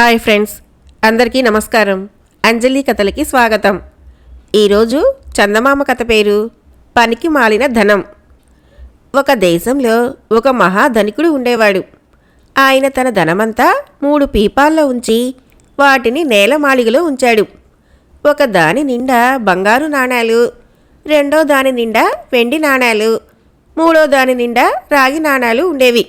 Hi friends అందరికీ నమస్కారం. అంజలి కథలకి స్వాగతం. ఈరోజు చందమామ కథ పేరు పనికి మాలిన ధనం. ఒక దేశంలో ఒక మహాధనికుడు ఉండేవాడు. ఆయన తన ధనమంతా మూడు పీపాల్లో ఉంచి వాటిని నేలమాళిగలో ఉంచాడు. ఒక దాని నిండా బంగారు నాణాలు రెండో దాని నిండా వెండి నాణాలు మూడో దాని నిండా రాగి నాణాలు ఉండేవి.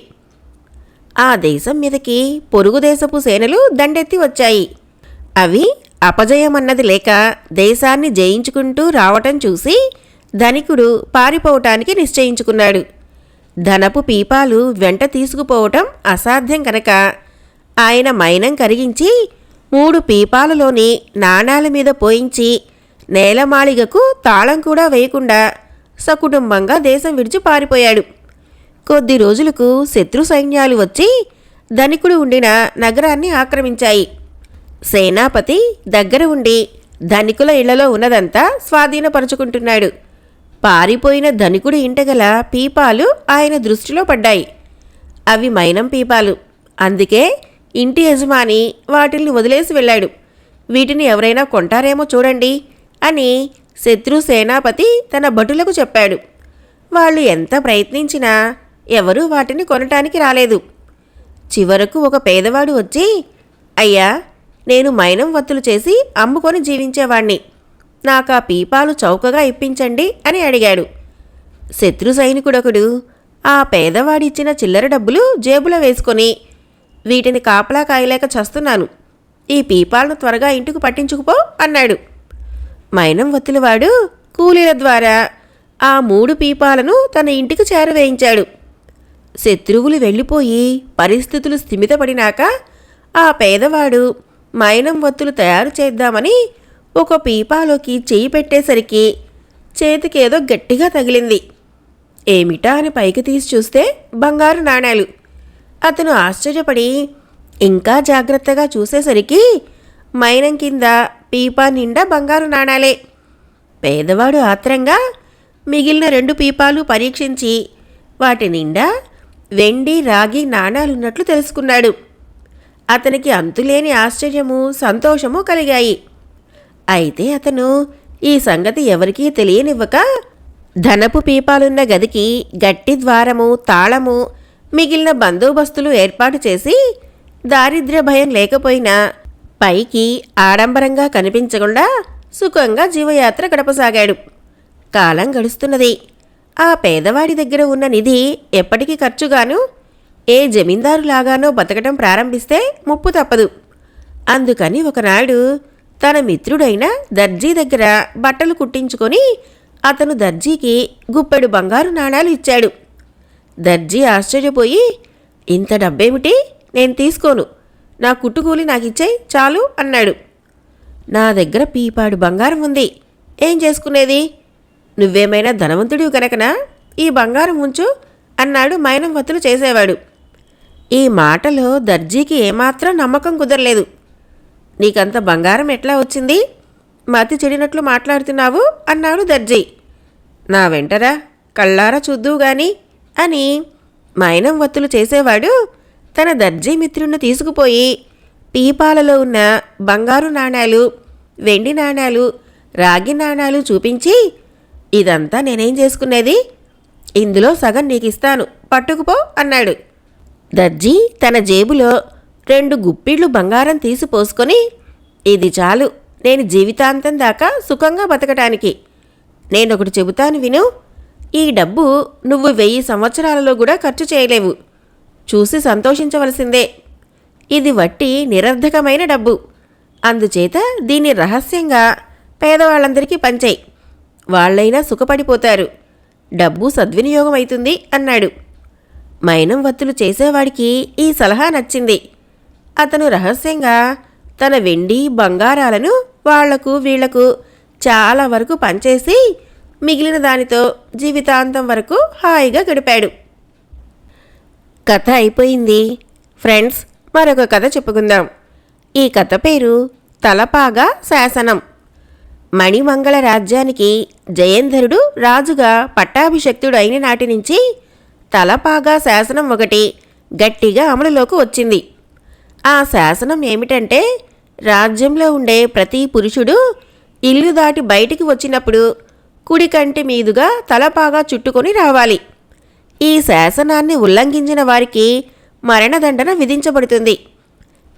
ఆ దేశం మీదకి పొరుగు దేశపు సేనలు దండెత్తి వచ్చాయి. అవి అపజయమన్నది లేక దేశాన్ని జయించుకుంటూ రావటం చూసి ధనికుడు పారిపోవటానికి నిశ్చయించుకున్నాడు. ధనపు పీపాలు వెంట తీసుకుపోవటం అసాధ్యం కనుక ఆయన మైనం కరిగించి మూడు పీపాలలోని నాణాల మీద పోయించి నేలమాళిగకు తాళం కూడా వేయకుండా సకుటుంబంగా దేశం విడిచి పారిపోయాడు. కొద్ది రోజులకు శత్రు సైన్యాలు వచ్చి ధనికుడు ఉండిన నగరాన్ని ఆక్రమించాయి. సేనాపతి దగ్గర ఉండి ధనికుల ఇళ్ళలో ఉన్నదంతా స్వాధీనపరుచుకుంటున్నాడు. పారిపోయిన ధనికుడి ఇంటగల పీపాలు ఆయన దృష్టిలో పడ్డాయి. అవి మైనం పీపాలు. అందుకే ఇంటి యజమాని వాటిల్ని వదిలేసి వెళ్ళాడు. వీటిని ఎవరైనా కొంటారేమో చూడండి అని శత్రు సేనాపతి తన భటులకు చెప్పాడు. వాళ్ళు ఎంత ప్రయత్నించినా ఎవరూ వాటిని కొనటానికి రాలేదు. చివరకు ఒక పేదవాడు వచ్చి అయ్యా నేను మైనం వత్తులు చేసి అమ్ముకొని జీవించేవాణ్ణి. నాకు ఆ పీపాలు చౌకగా ఇప్పించండి అని అడిగాడు. శత్రు సైనికుడొకడు ఆ పేదవాడిచ్చిన చిల్లర డబ్బులు జేబులో వేసుకొని వీటిని కాపలా కాయలేక చస్తున్నాను. ఈ పీపాలను త్వరగా ఇంటికి పట్టించుకుపో అన్నాడు. మైనం వత్తులవాడు కూలీల ద్వారా ఆ మూడు పీపాలను తన ఇంటికి చేరవేయించాడు. శత్రువులు వెళ్ళిపోయి పరిస్థితులు స్థిమితపడినాక ఆ పేదవాడు మైనం వత్తులు తయారు చేద్దామని ఒక పీపాలోకి చేయి పెట్టేసరికి చేతికేదో గట్టిగా తగిలింది. ఏమిటా అని పైకి తీసి చూస్తే బంగారు నాణాలు. అతను ఆశ్చర్యపడి ఇంకా జాగ్రత్తగా చూసేసరికి మైనం కింద పీపా నిండా బంగారు నాణాలే. పేదవాడు ఆత్రంగా మిగిలిన రెండు పీపాలు పరీక్షించి వాటి నిండా వెండి రాగి నాణాలున్నట్లు తెలుసుకున్నాడు. అతనికి అంతులేని ఆశ్చర్యము సంతోషము కలిగాయి. అయితే అతను ఈ సంగతి ఎవరికీ తెలియనివ్వక ధనపు పీపాలున్న గదికి గట్టి ద్వారము తాళము మిగిలిన బందోబస్తులు ఏర్పాటు చేసి దారిద్ర్య భయం లేకపోయినా పైకి ఆడంబరంగా కనిపించకుండా సుఖంగా జీవయాత్ర గడపసాగాడు. కాలం గడుస్తున్నది. ఆ పేదవాడి దగ్గర ఉన్న నిధి ఎప్పటికీ ఖర్చుగాను ఏ జమీందారులాగానో బతకడం ప్రారంభిస్తే ముప్పు తప్పదు. అందుకని ఒకనాడు తన మిత్రుడైన దర్జీ దగ్గర బట్టలు కుట్టించుకొని అతను దర్జీకి గుప్పెడు బంగారు నాణాలు ఇచ్చాడు. దర్జీ ఆశ్చర్యపోయి ఇంత డబ్బేమిటి? నేను తీసుకోను. నా కుట్టుకూలి నాకు ఇచ్చేయి చాలు అన్నాడు. నా దగ్గర పీపాడు బంగారం ఉంది. ఏం చేసుకునేది? నువ్వేమైనా ధనవంతుడివి కనుకనా ఈ బంగారం ఉంచు అన్నాడు మైనం వత్తులు చేసేవాడు. ఈ మాటలో దర్జీకి ఏమాత్రం నమ్మకం కుదరలేదు. నీకంత బంగారం ఎట్లా వచ్చింది? మతి చెడినట్లు మాట్లాడుతున్నావు అన్నాడు దర్జీ. నా వెంటరా కళ్ళారా చూద్దువు గాని అని మైనం వత్తులు చేసేవాడు తన దర్జీ మిత్రుణ్ణి తీసుకుపోయి పీపాలలో ఉన్న బంగారు నాణాలు వెండి నాణాలు రాగి నాణాలు చూపించి ఇదంతా నేనేం చేసుకునేది? ఇందులో సగం నీకు ఇస్తాను పట్టుకుపో అన్నాడు. దర్జీ తన జేబులో రెండు గుప్పిళ్ళు బంగారం తీసి పోసుకొని ఇది చాలు నేను జీవితాంతం దాకా సుఖంగా బతకటానికి. నేనొకటి చెబుతాను విను ఈ డబ్బు నువ్వు వెయ్యి సంవత్సరాలలో కూడా ఖర్చు చేయలేవు. చూసి సంతోషించవలసిందే. ఇది వట్టి నిరర్ధకమైన డబ్బు. అందుచేత దీన్ని రహస్యంగా పేదవాళ్ళందరికీ పంచేయి. వాళ్ళైనా సుఖపడిపోతారు. డబ్బు సద్వినియోగం అవుతుంది అన్నాడు. మైనం వత్తులు చేసేవాడికి ఈ సలహా నచ్చింది. అతను రహస్యంగా తన వెండి బంగారాలను వాళ్ళకు వీళ్ళకు చాలా వరకు పంచేసి మిగిలిన దానితో జీవితాంతం వరకు హాయిగా గడిపాడు. కథ అయిపోయింది. ఫ్రెండ్స్ మరొక కథ చెప్పుకుందాం. ఈ కథ పేరు తలపాగా శాసనం. మణిమంగళ రాజ్యానికి జయేంద్రుడు రాజుగా పట్టాభిషక్తుడు అయిన నాటి నుంచి తలపాగా శాసనం ఒకటి గట్టిగా అమలులోకి వచ్చింది. ఆ శాసనం ఏమిటంటే రాజ్యంలో ఉండే ప్రతి పురుషుడు ఇల్లు దాటి బయటికి వచ్చినప్పుడు కుడి కంటి మీదుగా తలపాగా చుట్టుకొని రావాలి. ఈ శాసనాన్ని ఉల్లంఘించిన వారికి మరణదండన విధించబడుతుంది.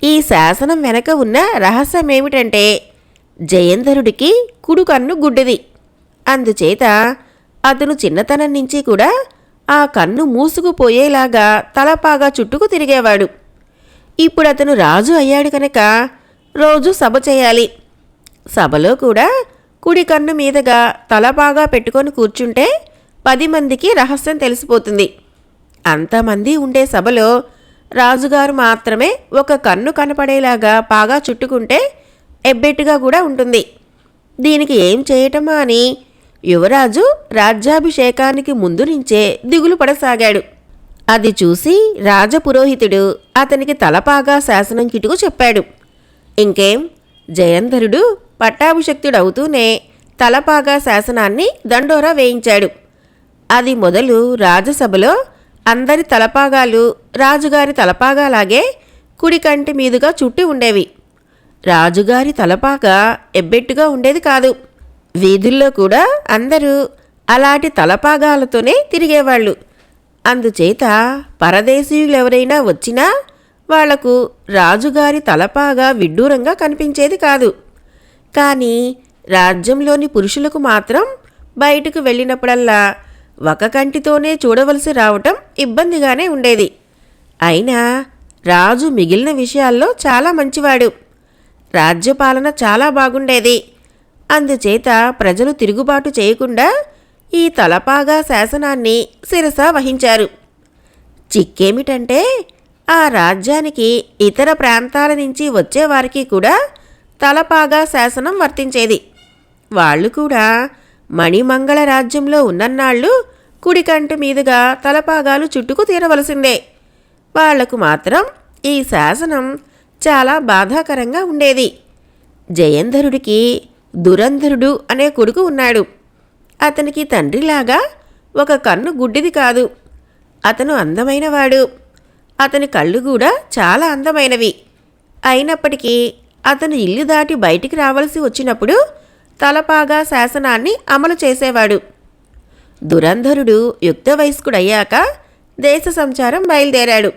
ఈ శాసనం వెనక ఉన్న రహస్యం ఏమిటంటే జయంధరుడికి కుడు కన్ను గుడ్డిది. అందుచేత అతను చిన్నతనం నుంచి కూడా ఆ కన్ను మూసుకుపోయేలాగా తలపాగా చుట్టుకు తిరిగేవాడు. ఇప్పుడు అతను రాజు అయ్యాడు కనుక రోజు సభ చేయాలి. సభలో కూడా కుడి కన్ను మీదగా తలపాగా పెట్టుకొని కూర్చుంటే పది మందికి రహస్యం తెలిసిపోతుంది. అంతమంది ఉండే సభలో రాజుగారు మాత్రమే ఒక కన్ను కనపడేలాగా పాగా చుట్టుకుంటే ఎబ్బెట్టుగా కూడా ఉంటుంది. దీనికి ఏం చేయటమా అని యువరాజు రాజ్యాభిషేకానికి ముందు నుంచే దిగులు పడసాగాడు. అది చూసి రాజపురోహితుడు అతనికి తలపాగా శాసనం కిటుకు చెప్పాడు. ఇంకేం? జయంధరుడు పట్టాభిషక్తుడవుతూనే తలపాగా శాసనాన్ని దండోరా వేయించాడు. అది మొదలు రాజసభలో అందరి తలపాగాలు రాజుగారి తలపాగాలాగే కుడి కంటి మీదుగా చుట్టి ఉండేవి. రాజుగారి తలపాక ఎబ్బెట్టుగా ఉండేది కాదు. వీధుల్లో కూడా అందరూ అలాంటి తలపాగాలతోనే తిరిగేవాళ్ళు. అందుచేత పరదేశీయులెవరైనా వచ్చినా వాళ్ళకు రాజుగారి తలపాగా విడ్డూరంగా కనిపించేది కాదు. కానీ రాజ్యంలోని పురుషులకు మాత్రం బయటకు వెళ్ళినప్పుడల్లా ఒక కంటితోనే చూడవలసి రావటం ఇబ్బందిగానే ఉండేది. అయినా రాజు మిగిలిన విషయాల్లో చాలా మంచివాడు. రాజ్యపాలన చాలా బాగుండేది. అందుచేత ప్రజలు తిరుగుబాటు చేయకుండా ఈ తలపాగా శాసనాన్ని శిరస వహించారు. చిక్కేమిటంటే ఆ రాజ్యానికి ఇతర ప్రాంతాల నుంచి వచ్చేవారికి కూడా తలపాగా శాసనం వర్తించేది. వాళ్ళు కూడా మణిమంగళ రాజ్యంలో ఉన్నన్నాళ్ళు కుడికంటి మీదుగా తలపాగాలు చుట్టుకు తీరవలసిందే. వాళ్ళకు మాత్రం ఈ శాసనం చాలా బాధాకరంగా ఉండేది. జయంధరుడికి దురంధరుడు అనే కొడుకు ఉన్నాడు. అతనికి తండ్రిలాగా ఒక కన్ను గుడ్డిది కాదు. అతను అందమైనవాడు. అతని కళ్ళు కూడా చాలా అందమైనవి. అయినప్పటికీ అతను ఇల్లు దాటి బయటికి రావాల్సి వచ్చినప్పుడు తలపాగా శాసనాన్ని అమలు చేసేవాడు. దురంధరుడు యుక్త వయస్కుడయ్యాక దేశ సంచారం బయలుదేరాడు.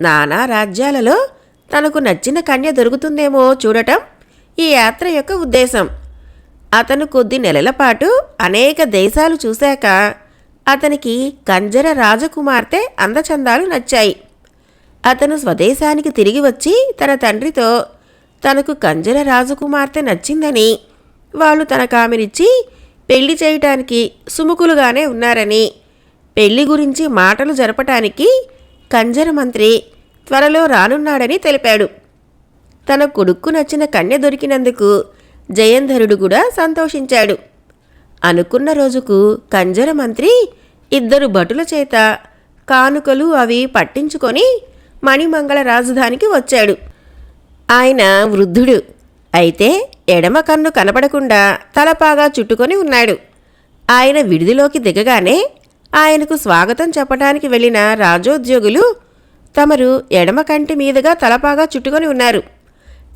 నానా రాజ్యాలలో తనకు నచ్చిన కన్య దొరుకుతుందేమో చూడటం ఈ యాత్ర యొక్క ఉద్దేశం. అతను కొద్ది నెలల పాటు అనేక దేశాలు చూశాక అతనికి కంజర రాజకుమార్తె అందచందాలు నచ్చాయి. అతను స్వదేశానికి తిరిగి వచ్చి తన తండ్రితో తనకు కంజర రాజకుమార్తె నచ్చిందని వాళ్ళు తనకామెనిచ్చి పెళ్ళి చేయటానికి సుముకులుగానే ఉన్నారని పెళ్ళి గురించి మాటలు జరపటానికి కంజర మంత్రి త్వరలో రానున్నాడని తెలిపాడు. తన కొడుక్కు నచ్చిన కన్య దొరికినందుకు జయంధరుడు కూడా సంతోషించాడు. అనుకున్న రోజుకు కంజర మంత్రి ఇద్దరు భటుల చేత కానుకలు అవి పట్టించుకొని మణిమంగళ రాజధానికి వచ్చాడు. ఆయన వృద్ధుడు. అయితే ఎడమ కన్ను కనపడకుండా తలపాగా చుట్టుకొని ఉన్నాడు. ఆయన విడిదిలోకి దిగగానే ఆయనకు స్వాగతం చెప్పడానికి వెళ్ళిన రాజోద్యోగులు తమరు ఎడమ కంటి మీదుగా తలపాగా చుట్టుకొని ఉన్నారు.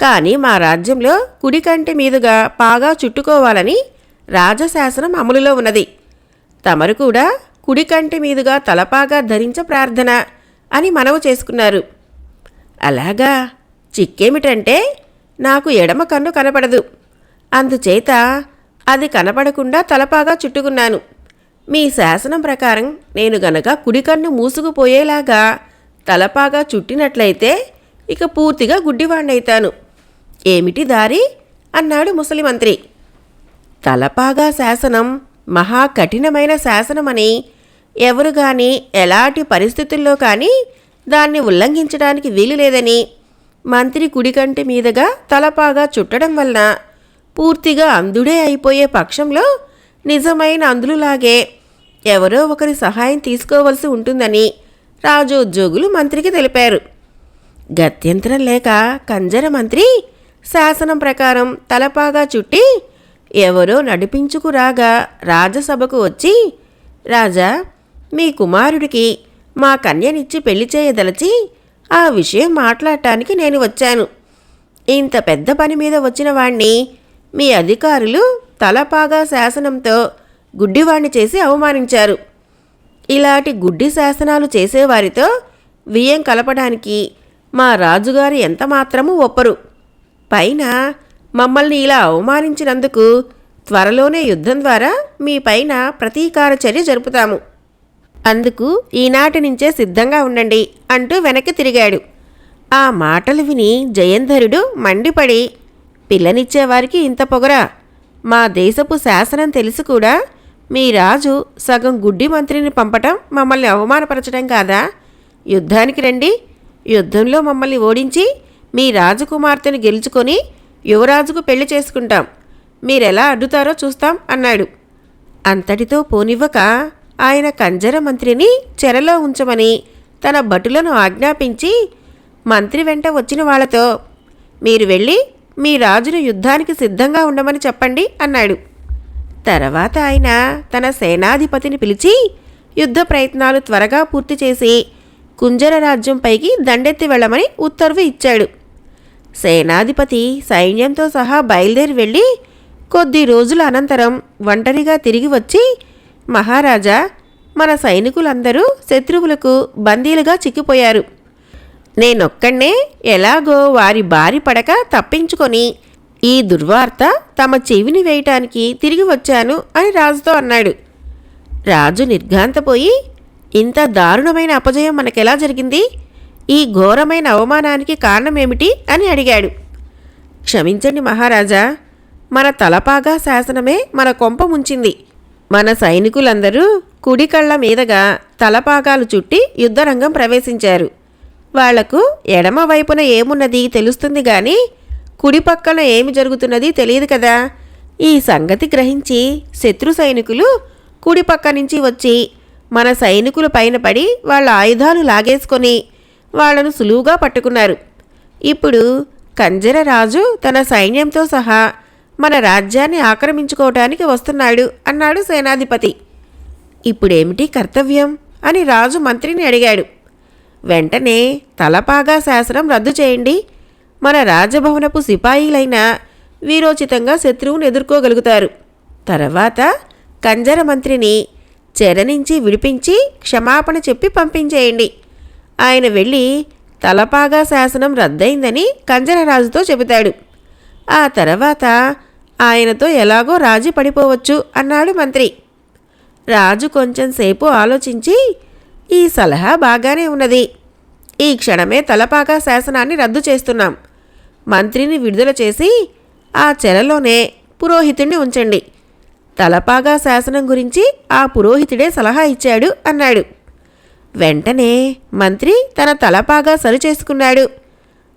కానీ మా రాజ్యంలో కుడి కంటి మీదుగా పాగా చుట్టుకోవాలని రాజశాసనం అమలులో ఉన్నది. తమరు కూడా కుడి కంటి మీదుగా తలపాగా ధరించ ప్రార్థన అని మనవు చేసుకున్నారు. అలాగా చిక్కేమిటంటే నాకు ఎడమ కన్ను కనపడదు. అందుచేత అది కనపడకుండా తలపాగా చుట్టుకున్నాను. మీ శాసనం ప్రకారం నేను గనక కుడి కన్ను మూసుకుపోయేలాగా తలపాగా చుట్టినట్లయితే ఇక పూర్తిగా గుడ్డివాణ్ణైతాను. ఏమిటి దారి? అన్నాడు ముసలిమంత్రి. తలపాగా శాసనం మహా కఠినమైన శాసనమని ఎవరు కానీ ఎలాంటి పరిస్థితుల్లో కానీ దాన్ని ఉల్లంఘించడానికి వీలు లేదని మంత్రి కుడికంటి మీదుగా తలపాగా చుట్టడం వలన పూర్తిగా అంధుడే అయిపోయే పక్షంలో నిజమైన అందులులాగే ఎవరో ఒకరి సహాయం తీసుకోవలసి ఉంటుందని రాజు ఉద్యోగులు మంత్రికి తెలిపారు. గత్యంతరం లేక కంజర మంత్రి శాసనం ప్రకారం తలపాగా చుట్టి ఎవరో నడిపించుకురాగా రాజసభకు వచ్చి రాజా మీ కుమారుడికి మా కన్యనిచ్చి పెళ్ళి చేయదలచి ఆ విషయం మాట్లాడటానికి నేను వచ్చాను. ఇంత పెద్ద పని మీద వచ్చిన వాణ్ణి మీ అధికారులు తలపాగా శాసనంతో గుడ్డివాణ్ణి చేసి అవమానించారు. ఇలాంటి గుడ్డి శాసనాలు చేసేవారితో వియ్యం కలపడానికి మా రాజుగారు ఎంతమాత్రము ఒప్పరు. పైన మమ్మల్ని ఇలా అవమానించినందుకు త్వరలోనే యుద్ధం ద్వారా మీ పైన ప్రతీకార చర్య జరుపుతాము. అందుకు ఈనాటి నుంచే సిద్ధంగా ఉండండి అంటూ వెనక్కి తిరిగాడు. ఆ మాటలు విని జయంధరుడు మండిపడి పిల్లనిచ్చేవారికి ఇంత పొగరా మా దేశపు శాసనం తెలిసి కూడా మీ రాజు సగం గుడ్డి మంత్రిని పంపటం మమ్మల్ని అవమానపరచడం కాదా? యుద్ధానికి రండి. యుద్ధంలో మమ్మల్ని ఓడించి మీ రాజకుమార్తెను గెలుచుకొని యువరాజుకు పెళ్ళి చేసుకుంటాం. మీరెలా అడ్డుతారో చూస్తాం అన్నాడు. అంతటితో పోనివ్వక ఆయన కంజర మంత్రిని చెరలో ఉంచమని తన భటులను ఆజ్ఞాపించి మంత్రి వెంట వచ్చిన వాళ్ళతో మీరు వెళ్ళి మీ రాజును యుద్ధానికి సిద్ధంగా ఉండమని చెప్పండి అన్నాడు. తర్వాత ఆయన తన సేనాధిపతిని పిలిచి యుద్ధ ప్రయత్నాలు త్వరగా పూర్తి చేసి కుంజర రాజ్యంపైకి దండెత్తి వెళ్ళమని ఉత్తర్వు ఇచ్చాడు. సేనాధిపతి సైన్యంతో సహా బయలుదేరి వెళ్ళి కొద్ది రోజుల అనంతరం ఒంటరిగా తిరిగి వచ్చి మహారాజా మన సైనికులందరూ శత్రువులకు బందీలుగా చిక్కిపోయారు. నేనొక్కడే ఎలాగో వారి బారి పడక తప్పించుకొని ఈ దుర్వార్త తమ చెవిని వేయటానికి తిరిగి వచ్చాను అని రాజుతో అన్నాడు. రాజు నిర్ఘాంతపోయి ఇంత దారుణమైన అపజయం మనకెలా జరిగింది? ఈ ఘోరమైన అవమానానికి కారణమేమిటి? అని అడిగాడు. క్షమించండి మహారాజా మన తలపాగా శాసనమే మన కొంప ముంచింది. మన సైనికులందరూ కుడి కళ్ళ మీదగా తలపాగాలు చుట్టి యుద్ధరంగం ప్రవేశించారు. వాళ్ళకు ఎడమ వైపున ఏమున్నది తెలుస్తుంది కానీ కుడి పక్కన ఏమి జరుగుతున్నది తెలియదు కదా. ఈ సంగతి గ్రహించి శత్రు సైనికులు కుడి పక్క నుంచి వచ్చి మన సైనికుల పైన పడి వాళ్ళ ఆయుధాలు లాగేసుకొని వాళ్ళను సులువుగా పట్టుకున్నారు. ఇప్పుడు కంజరరాజు తన సైన్యంతో సహా మన రాజ్యాన్ని ఆక్రమించుకోవటానికి వస్తున్నాడు అన్నాడు సేనాధిపతి. ఇప్పుడేమిటి కర్తవ్యం? అని రాజు మంత్రిని అడిగాడు. వెంటనే తలపాగా శాసనం రద్దు చేయండి మన రాజభవనపు సిపాయిలైన వీరోచితంగా శత్రువును ఎదుర్కోగలుగుతారు. తర్వాత కంజర మంత్రిని చెర నుంచి విడిపించి క్షమాపణ చెప్పి పంపించేయండి. ఆయన వెళ్ళి తలపాగా శాసనం రద్దయిందని కంజరరాజుతో చెబుతాడు. ఆ తర్వాత ఆయనతో ఎలాగో రాజు పడిపోవచ్చు అన్నాడు మంత్రి. రాజు కొంచెం సేపు ఆలోచించి ఈ సలహా బాగానే ఉన్నది. ఈ క్షణమే తలపాగా శాసనాన్ని రద్దు చేస్తున్నాం. మంత్రిని విడుదల చేసి ఆ చెరలోనే పురోహితుణ్ణి ఉంచండి. తలపాగా శాసనం గురించి ఆ పురోహితుడే సలహా ఇచ్చాడు అన్నాడు. వెంటనే మంత్రి తన తలపాగా సరిచేసుకున్నాడు.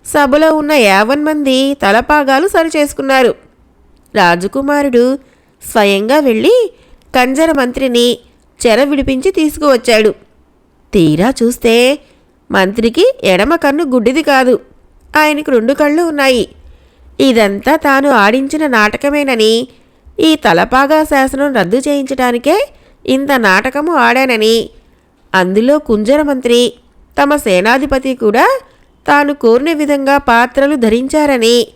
సభలో ఉన్న యావన్ మంది తలపాగాలు సరిచేసుకున్నారు. రాజకుమారుడు స్వయంగా వెళ్ళి కంజర మంత్రిని చెర విడిపించి తీసుకువచ్చాడు. తీరా చూస్తే మంత్రికి ఎడమ కన్ను గుడ్డిది కాదు. ఆయనకు రెండు కళ్ళు ఉన్నాయి. ఇదంతా తాను ఆడించిన నాటకమేనని ఈ తలపాగా శాసనం రద్దు చేయించడానికే ఇంత నాటకము ఆడానని. అందులో కుంజర మంత్రి తమ సేనాధిపతి కూడా తాను కోరిన విధంగా పాత్రలు ధరించారని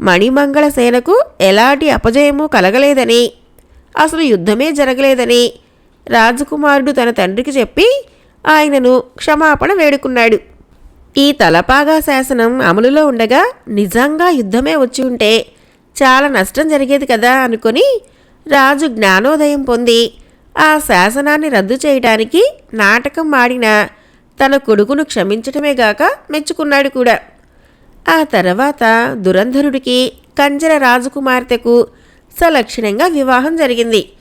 మణిమంగళ సేనకు ఎలాంటి అపజయము కలగలేదని అసలు యుద్ధమే జరగలేదని రాజకుమారుడు తన తండ్రికి చెప్పి ఆయనను క్షమాపణ వేడుకున్నాడు. ఈ తలపాగా శాసనం అమలులో ఉండగా నిజంగా యుద్ధమే వచ్చి ఉంటే చాలా నష్టం జరిగేది కదా అనుకొని రాజు జ్ఞానోదయం పొంది ఆ శాసనాన్ని రద్దు చేయడానికి నాటకం ఆడిన తన కొడుకును క్షమించటమే గాక మెచ్చుకున్నాడు కూడా. ఆ తర్వాత దురంధరుడికి కంజర రాజకుమార్తెకు సలక్షణంగా వివాహం జరిగింది.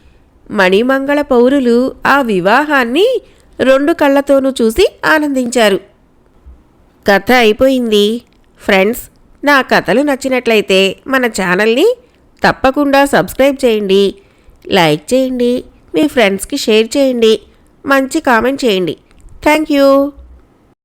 మణిమంగళ పౌరులు ఆ వివాహాన్ని రెండు కళ్ళతోనూ చూసి ఆనందించారు. కథ అయిపోయింది. ఫ్రెండ్స్ నా కథలు నచ్చినట్లయితే మన ఛానల్ని తప్పకుండా సబ్స్క్రైబ్ చేయండి. లైక్ చేయండి మీ ఫ్రెండ్స్కి షేర్ చేయండి మంచి కామెంట్ చేయండి. Thank you.